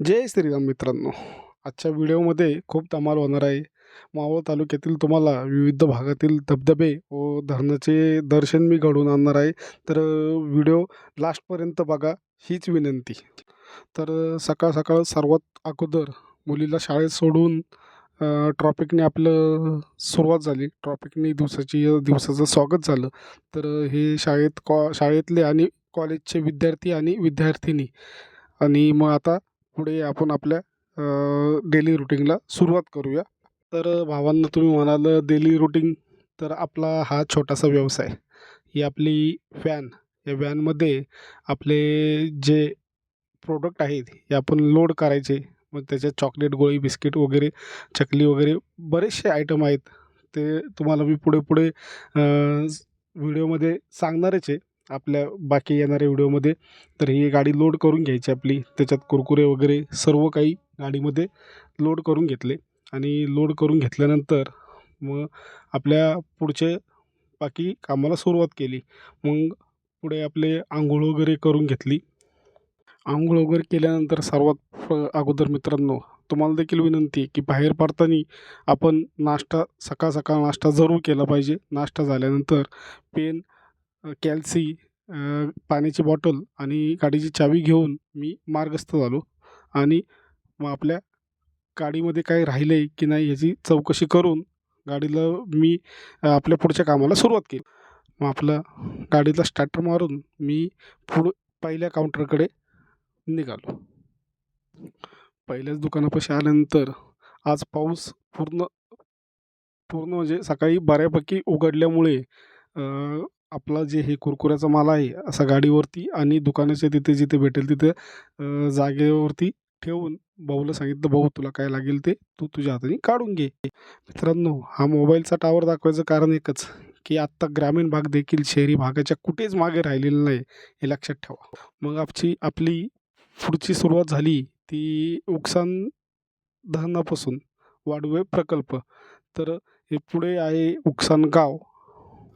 जय श्रीराम मित्रांनो. आजच्या व्हिडिओमध्ये खूप धमाल होणार आहे. मावळ तालुक्यातील तुम्हाला विविध भागातील धबधबे व धरणाचे दर्शन मी घडवून आणणार आहे. तर व्हिडिओ लास्टपर्यंत बघा हीच विनंती. तर सकाळ सकाळ सर्वात अगोदर मुलीला शाळेत सोडून ट्रॉफिकने आपलं सुरुवात झाली. ट्रॉफिकने दिवसाची दिवसाचं स्वागत झालं. तर हे शाळेत कॉ शाळेतले आणि कॉलेजचे विद्यार्थी आणि विद्यार्थिनी. आणि मग आता पुढे आपण आपल्या डेली रुटीनला सुरुवात करूया. तर भावांना तुम्ही म्हणाल डेली रुटीन तर आपला हा छोटासा व्यवसाय. ही आपली व्हॅन या व्हॅनमध्ये आपले जे प्रोडक्ट आहेत हे आपण लोड करायचे. मग त्याच्यात चॉकलेट गोळी बिस्किट वगैरे चकली वगैरे बरेचसे आयटम आहेत. ते तुम्हाला मी पुढे पुढे व्हिडिओमध्ये सांगणारच आहे. आपल्या बाकी येणाऱ्या व्हिडिओमध्ये. तर ही गाडी लोड करून घ्यायची आपली. त्याच्यात कुरकुरे वगैरे सर्व काही गाडीमध्ये लोड करून घेतले. आणि लोड करून घेतल्यानंतर मग आपल्या पुढचे बाकी कामाला सुरुवात केली. मग पुढे आपले आंघोळ वगैरे करून घेतली. आंघोळ वगैरे केल्यानंतर सर्वात अगोदर मित्रांनो तुम्हाला देखील विनंती आहे की बाहेर पडताना आपण नाश्ता सकाळ सकाळ नाश्ता जरूर केला पाहिजे. नाश्ता झाल्यानंतर पेन कॅल्सी पाण्याची बॉटल आणि गाडीची चावी घेऊन मी मार्गस्थ झालो. आणि मग आपल्या गाडीमध्ये काही राहिलं आहे की नाही याची चौकशी करून गाडीला मी आपल्या पुढच्या कामाला सुरुवात केली. मग आपलं गाडीला स्टार्टर मारून मी पुढं पहिल्या काउंटरकडे निघालो. पहिल्याच दुकानापाशी आल्यानंतर आज पाऊस पूर्ण पूर्ण म्हणजे सकाळी बऱ्यापैकी उघडल्यामुळे आपला जे हे कुरकुऱ्याचा माल आहे असा गाडीवरती आणि दुकानाच्या तिथे जिथे भेटेल तिथे जागेवरती ठेवून भाऊला सांगितलं भाऊ तुला काय लागेल ते तू तुझ्या हाताने काढून घे. मित्रांनो हा मोबाईलचा टावर दाखवायचं कारण एकच की आत्ता ग्रामीण भाग देखील शहरी भागाच्या कुठेच मागे राहिलेला नाही हे लक्षात ठेवा. मग आपची आपली पुढची सुरुवात झाली ती उकसान धरणापासून वाढवे प्रकल्प. तर हे पुढे आहे उकसान गाव.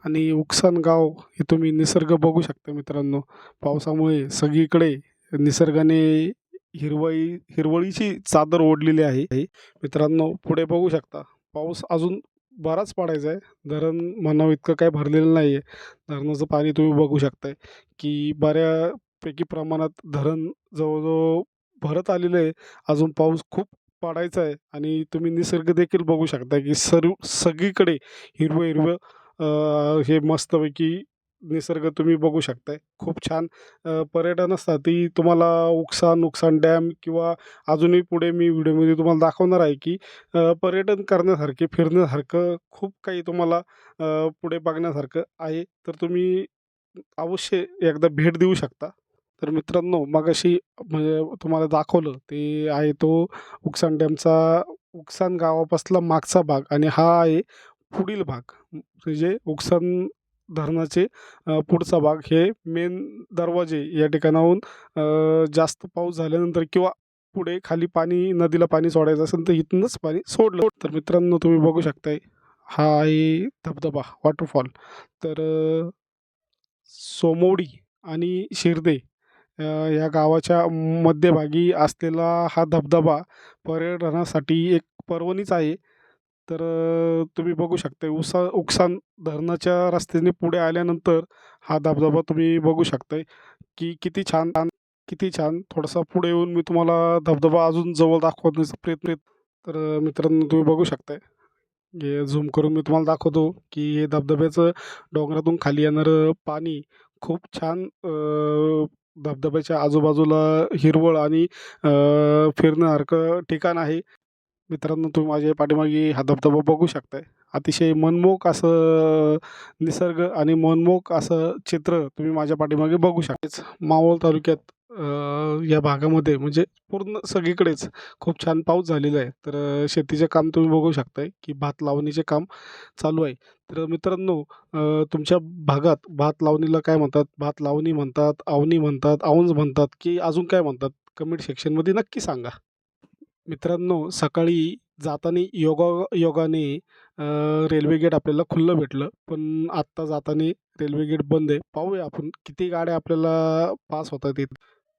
आणि उकसान गाव हे तुम्ही निसर्ग बघू शकता मित्रांनो. पावसामुळे सगळीकडे निसर्गाने हिरवाई हिरवळीची चादर ओढलेली आहे. मित्रांनो पुढे बघू शकता. पाऊस अजून बराच पडायचा आहे. धरण म्हणावं इतकं काय भरलेलं नाही आहे धरणाचं पाणी तुम्ही बघू शकताय की बऱ्यापैकी प्रमाणात धरण जवळजवळ भरत आलेलं आहे. अजून पाऊस खूप पडायचा आहे आणि तुम्ही निसर्ग देखील बघू शकता की सर्व सगळीकडे हिरवं हिरवं हे मस्तपैकी निसर्ग तुम्ही बघू शकताय. खूप छान. पर्यटन असतात ती तुम्हाला उकसान उकसान डॅम किंवा अजूनही पुढे मी व्हिडिओमध्ये तुम्हाला दाखवणार आहे की पर्यटन करण्यासारखे फिरण्यासारखं खूप काही तुम्हाला पुढे बघण्यासारखं आहे. तर तुम्ही अवश्य एकदा भेट देऊ शकता. तर मित्रांनो मगाशी म्हणजे तुम्हाला दाखवलं ते आहे तो उकसान डॅमचा उकसान गावापासला मागचा भाग आणि हा आहे पुढील भाग म्हणजे उकसन धरणाचे पुढचा भाग हे मेन दरवाजे या ठिकाणाहून जास्त पाऊस झाल्यानंतर किंवा पुढे खाली पाणी नदीला पाणी सोडायचं असेल तर इथूनच पाणी सोडलं. तर मित्रांनो तुम्ही बघू शकताय हा आहे धबधबा वॉटरफॉल तर सोमोडी आणि शिर्दे या गावाच्या मध्यभागी असलेला हा धबधबा पर्यटनासाठी एक पर्वणीच आहे. तर तुम्ही बघू शकता उसा उकसान धरणाच्या रस्त्याने पुढे आल्यानंतर हा धबधबा तुम्ही बघू शकताय की किती छान किती छान थोडासा पुढे येऊन मी तुम्हाला धबधबा अजून जवळ दाखवण्याचा प्रयत्न तर मित्रांनो तुम्ही बघू शकताय. हे झूम करून मी तुम्हाला दाखवतो की हे धबधब्याचं डोंगरातून खाली येणारं पाणी खूप छान धबधब्याच्या आजूबाजूला हिरवळ आणि फिरण्यासारखं ठिकाण आहे. मित्रांनो तुम्ही माझ्या पाठीमागे हा धबधबा बघू शकताय. अतिशय मनमोहक असं निसर्ग आणि मनमोहक असं चित्र तुम्ही माझ्या पाठीमागे बघू शकताच मावळ तालुक्यात या भागामध्ये म्हणजे पूर्ण सगळीकडेच खूप छान पाऊस झालेला आहे. तर शेतीचे काम तुम्ही बघू शकताय की भात लावणीचे काम चालू आहे. तर मित्रांनो तुमच्या भागात भात लावणीला काय म्हणतात? भात लावणी म्हणतात आवणी म्हणतात औंज म्हणतात की अजून काय म्हणतात? कमेंट सेक्शनमध्ये नक्की सांगा. मित्रांनो सकाळी जाताना योगा योगाने रेल्वे गेट आपल्याला खुल्लं भेटलं. पण आत्ता जाताना रेल्वे गेट बंद आहे. पाहूया आपण किती गाड्या आपल्याला पास होतात येत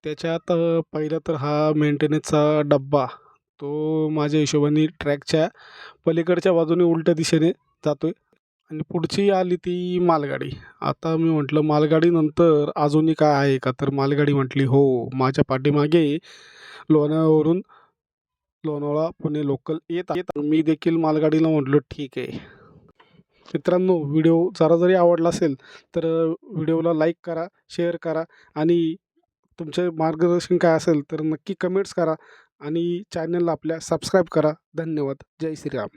त्याच्यात पहिलं तर हा मेंटेनन्सचा डब्बा. तो माझ्या हिशोबाने ट्रॅकच्या पलीकडच्या बाजूने उलट्या दिशेने जातो आहे आणि पुढची आली ती मालगाडी. आता मी म्हटलं मालगाडीनंतर अजूनही काय आहे का? तर मालगाडी म्हटली हो माझ्या पाठीमागे लोणावळ्यावरून लोणावळा पुणे लोकल येत येत मी देखील मालगाडीला म्हटलं ठीक आहे. मित्रांनो व्हिडिओ जरा जरी आवडला असेल तर व्हिडिओला लाईक करा शेअर करा आणि तुमचे मार्गदर्शन काय असेल तर नक्की कमेंट्स करा आणि चॅनलला आपल्या सबस्क्राईब करा. धन्यवाद. जय श्रीराम.